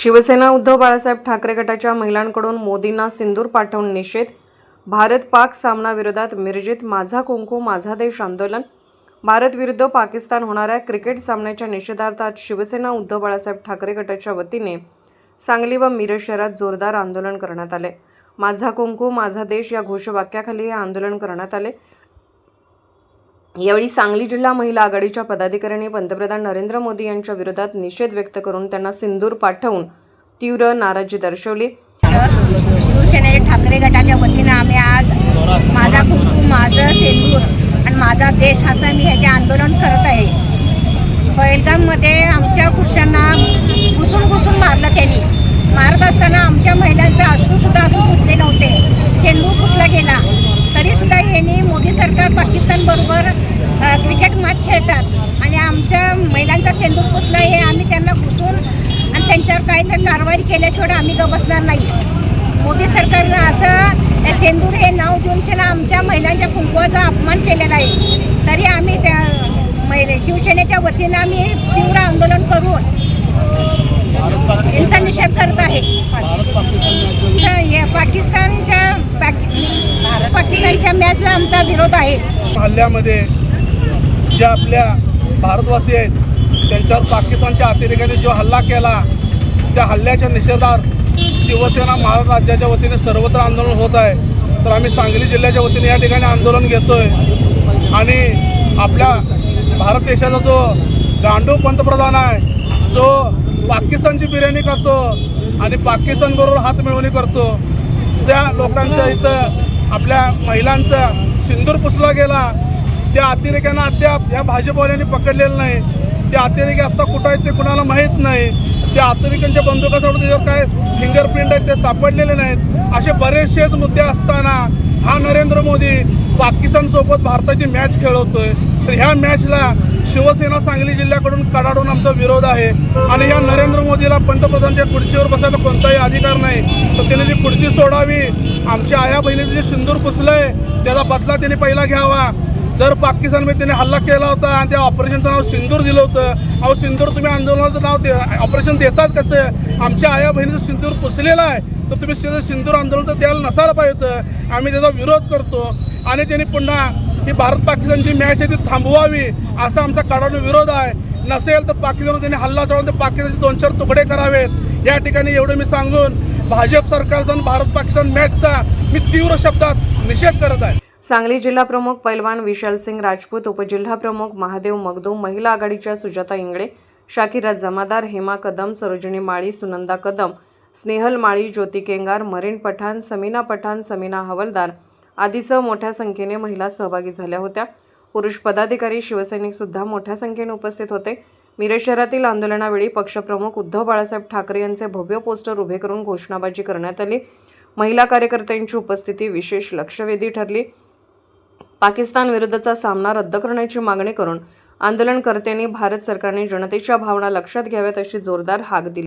शिवसेना उद्धव बाळासाहेब ठाकरे गटाच्या महिलांकडून मोदींना सिंदूर पाठवून निषेध भारत पाक सामनाविरोधात मिरजेत माझा कुंकू माझा देश आंदोलन. भारत विरुद्ध पाकिस्तान होणाऱ्या क्रिकेट सामन्याच्या निषेधार्थ आज शिवसेना उद्धव बाळासाहेब ठाकरे गटाच्या वतीने सांगली व मिरज शहरात जोरदार आंदोलन करण्यात आले. माझा कुंकू माझा देश या घोषवाक्याखाली हे आंदोलन करण्यात आले. यावेळी सांगली जिल्हा महिला आघाडीच्या पदाधिकाऱ्यांनी पंतप्रधान नरेंद्र मोदी यांच्या विरोधात निषेध व्यक्त करून त्यांना सिंदूर पाठवून तीव्र नाराजी दर्शवली. शिवसेने ठाकरे गटाच्या वतीनं आम्ही आज माझा कुटुंब माझं सिंदूर आणि माझा देश असं मी ह्याचे आंदोलन करत आहे पहिलगाममध्ये आमच्या पुरुषांना घुसून घुसून मारलं त्यांनी मारत असताना आमच्या महिलांचे अश्रूसुद्धा अजून पुसले नव्हते सेंदूर पुसला गेला तरीसुद्धा यांनी मोदी सरकार पाकिस्तानबरोबर क्रिकेट मॅच खेळतात. आणि आमच्या महिलांचा सेंदूर पुसला हे आम्ही त्यांना घुसून आणि त्यांच्यावर काहीतरी कारवाई केल्याशिवाय आम्ही ग बसणार नाही. मोदी सरकारनं असं सेंदूर हे नाव देऊन ना आमच्या महिलांच्या कुंकवाचा अपमान केलेला आहे. तरी आम्ही त्या महिले शिवसेनेच्या वतीनं आम्ही तीव्र आंदोलन करून यांचा निषेध करत आहे. तर हे पाकिस्तानच्या पाकि- पाकिस्तानच्या आमचा विरोध आहे. हल्ल्यामध्ये ज्या आपल्या भारतवासी आहेत त्यांच्यावर पाकिस्तानच्या अतिरेक्याने जो हल्ला केला त्या हल्ल्याच्या निषेधार्थ शिवसेना महाराष्ट्र राज्याच्या वतीने सर्वत्र आंदोलन होत आहे. तर आम्ही सांगली जिल्ह्याच्या वतीने या ठिकाणी आंदोलन घेतोय. आणि आपल्या भारत देशाचा जो गांडू पंतप्रधान आहे जो पाकिस्तानची बिर्याणी करतो आणि पाकिस्तानबरोबर हात मिळवणी करतो त्या लोकांच्या इथं आपल्या महिलांचा सिंदूर पुसला गेला. त्या अतिरेक्यांना अद्याप या भाजपवाल्यांनी पकडलेलं नाही. ते अतिरेकी आत्ता कुठं आहेत ते कुणाला माहीत नाही. त्या अतिरेक्यांच्या बंदुकासोबत त्याच्यावर काय फिंगरप्रिंट आहेत ते सापडलेले नाहीत. असे बरेचसेच मुद्दे असताना हा नरेंद्र मोदी पाकिस्तानसोबत भारताची मॅच खेळवतोय. तर ह्या मॅचला शिवसेना सांगली जिल्ह्याकडून कडाडून आमचा विरोध आहे. आणि ह्या नरेंद्र मोदीला पंतप्रधानच्या खुर्चीवर बसायचा कोणताही अधिकार नाही. तर त्याने ती खुर्ची सोडावी आमच्या आया बहिणीचं जे सिंदूर पुसलंय त्याचा बदला त्याने पहिला घ्यावा. जर पाकिस्तानमध्ये त्याने हल्ला केला होता आणि त्या ऑपरेशनचं नाव सिंदूर दिलं होतं अहो सिंदूर तुम्ही आंदोलनाचं नाव दे ऑपरेशन देताच कसं? आमच्या आया बहिणीचं सिंदूर पुसलेलं आहे. तर तुम्ही सिंदूर आंदोलन तर द्यायला नसायला पाहिजे होतं. आम्ही त्याचा विरोध करतो. आणि त्यांनी पुन्हा ही भारत पाकिस्तानची मॅच आहे ती थांबवावी असा आमचा कडाडून विरोध आहे. नसेल तर पाकिस्तानवर त्यांनी हल्ला चढवून ते पाकिस्तानचे दोन चार तुकडे करावेत. या ठिकाणी एवढं मी सांगून भाजप सरकारचा भारत पाकिस्तान मॅचचा मी तीव्र शब्दात निषेध करत आहे. सांगली जिल्हा प्रमुख पैलवान विशाल सिंग राजपूत उपजिल्हा प्रमुख महादेव मगदूम महिला आघाडीच्या सुजाता इंगळे शाकिरा जमादार हेमा कदम सरोजिनी माळी सुनंदा कदम स्नेहल माळी ज्योती केंगार मरीन पठाण समीना पठाण समीना हवलदार आदीसह मोठ्या संख्येने महिला सहभागी झाल्या होत्या. पुरुष पदाधिकारी शिवसैनिकसुद्धा मोठ्या संख्येने उपस्थित होते. मिरज शहरातील आंदोलनावेळी पक्षप्रमुख उद्धव बाळासाहेब ठाकरे यांचे भव्य पोस्टर उभे करून घोषणाबाजी करण्यात आली. महिला कार्यकर्त्यांची उपस्थिती विशेष लक्षवेधी ठरली. पाकिस्तान विरुद्धचा सामना रद्द करण्याची मागणी करून आंदोलनकर्त्यांनी भारत सरकारने जनतेच्या भावना लक्षात घ्याव्यात अशी जोरदार हाक दिली.